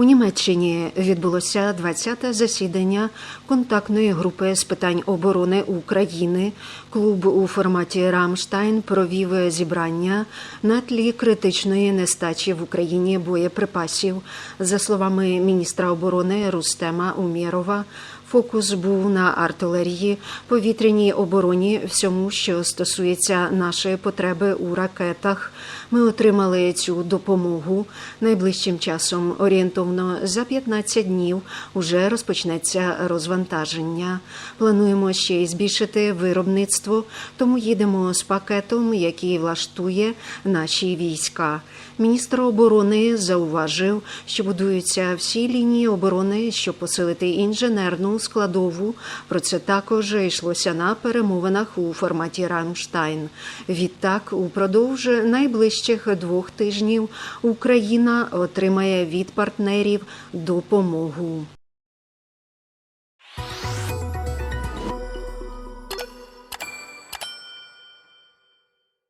У Німеччині відбулося 20-те засідання контактної групи з питань оборони України. Клуб у форматі Рамштайн провів зібрання на тлі критичної нестачі в Україні боєприпасів. За словами міністра оборони Рустема Умєрова, Фокус був на артилерії, повітряній обороні, всьому, що стосується нашої потреби у ракетах. Ми отримали цю допомогу найближчим часом. Орієнтовно за 15 днів уже розпочнеться розвантаження. Плануємо ще й збільшити виробництво, тому їдемо з пакетом, який влаштує наші війська. Міністр оборони зауважив, що будуються всі лінії оборони, щоб посилити інженерну складову. Про це також йшлося на перемовинах у форматі Рамштайн. Відтак, упродовж найближчих двох тижнів Україна отримає від партнерів допомогу.